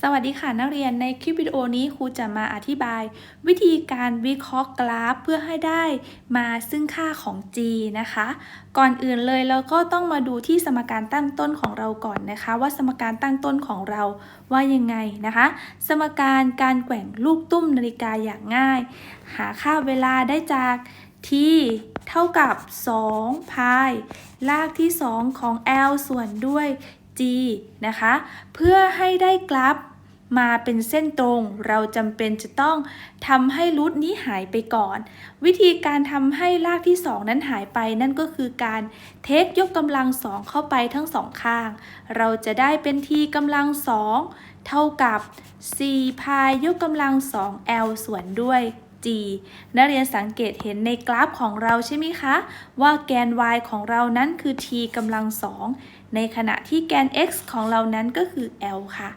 สวัสดีค่ะนักเรียนในคลิปวิดีโอนี้ครูจะมาอธิบาย วิธีการวิเคราะห์กราฟเพื่อให้ได้มาซึ่งค่าของ g นะคะ ก่อนอื่นเลยเราก็ต้องมาดูที่สมการตั้งต้นของเราก่อนนะคะ ว่าสมการตั้งต้นของเราว่ายังไงนะคะ สมการการแกว่งลูกตุ้มนาฬิกาอย่างง่าย หาค่าเวลาได้จาก t เท่ากับ2พายลากที่ 2 ของ l ส่วนด้วย g นะคะ เพื่อให้ได้กราฟมาเป็นเส้นตรง เราจำเป็นจะต้องทำให้รูทนี้หายไปก่อน วิธีการทำให้รากที่ 2 นั้นหายไปนั่นก็คือการเทคยกกำลังสองเข้าไปทั้งสองข้าง เราจะได้เป็น t กำลังสองเท่ากับ4พายยกกำลังสอง l ส่วนด้วย g นักเรียนสังเกตเห็นในกราฟของเราใช่ไหมคะ ว่าแกน y ของเรานั้นคือ t กำลังสองในขณะที่แกน x ของเรานั้นก็คือ l ค่ะ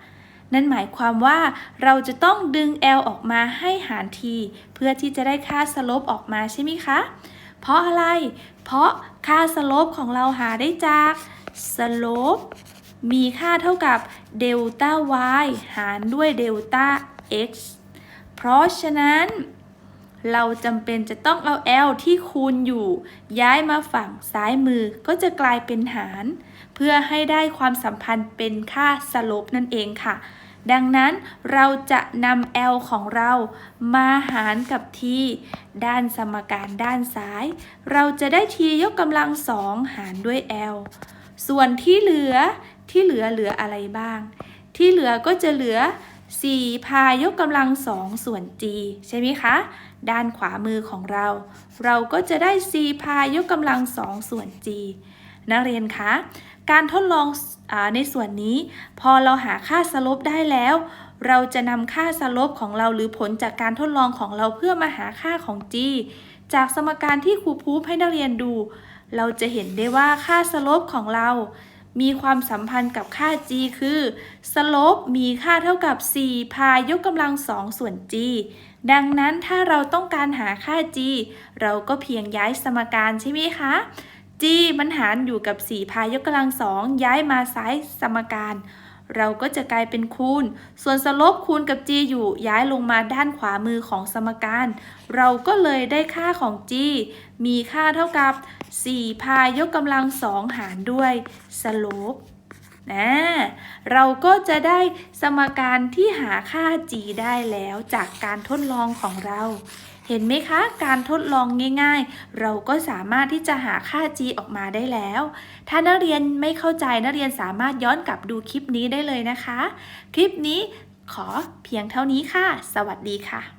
นั่นหมายความว่าเราจะต้องดึง l ออกมาให้หาร t เพื่อที่จะได้ค่าสโลปออกมาใช่ไหมคะ เพราะอะไร เพราะค่าสโลปของเราหาได้จากสโลปมีค่าเท่ากับเดลต้า y หารด้วยเดลต้า x เพราะฉะนั้น เราจำเป็นจะต้องเอา l ที่คูณอยู่ ย้ายมาฝั่งซ้ายมือก็จะกลายเป็นหาร เพื่อให้ได้ความสัมพันธ์เป็นค่าสโลปนั่นเองค่ะ ดังนั้นเราจะนำ l ของเรามาหารกับ t ด้านสมการด้านซ้าย เราจะได้ t ยกกำลังสองหารด้วย l ส่วนที่เหลือที่เหลือเหลืออะไรบ้าง ที่เหลือก็จะเหลือ 4 พายกกำลังสองส่วน g ใช่ไหมคะ ด้านขวามือของเรา เราก็จะได้ 4 พายกกำลังสองส่วน g นักเรียนคะ การทดลองอในส่วนนี้ พอเราหาค่าสลบได้แล้ว เราจะนำค่าสลบของเราหรือผลจากการทดลองของเราเพื่อมาหาค่าของ g จากสมการที่ครูพูดให้นักเรียนดู เราจะเห็นได้ว่าค่าสลบของเรา มีความสัมพันธ์กับค่า g คือสโลปมีค่าเท่ากับ 4 พายยกกำลังสองส่วน g ดังนั้นถ้าเราต้องการหาค่า g เราก็เพียงย้ายสมการใช่ไหมคะ g มันหารอยู่กับ 4 พายยกกำลังสองย้ายมาซ้ายสมการ เราก็จะกลายเป็นคูณ ส่วนสลบคูณกับ g อยู่ย้ายลงมาด้านขวามือของสมการ เราก็เลยได้ค่าของ g มีค่าเท่ากับ 4 พายยกกำลังสองหารด้วยสลปนะเราก็จะได้สมการที่หาค่า g ได้แล้วจากการทดลองของเรา เห็นไหมคะ การทดลองง่ายๆ เราก็สามารถที่จะหาค่า g ออกมาได้แล้ว ถ้านักเรียนไม่เข้าใจนักเรียนสามารถย้อนกลับดูคลิปนี้ได้เลยนะคะ คลิปนี้ขอเพียงเท่านี้ค่ะ สวัสดีค่ะ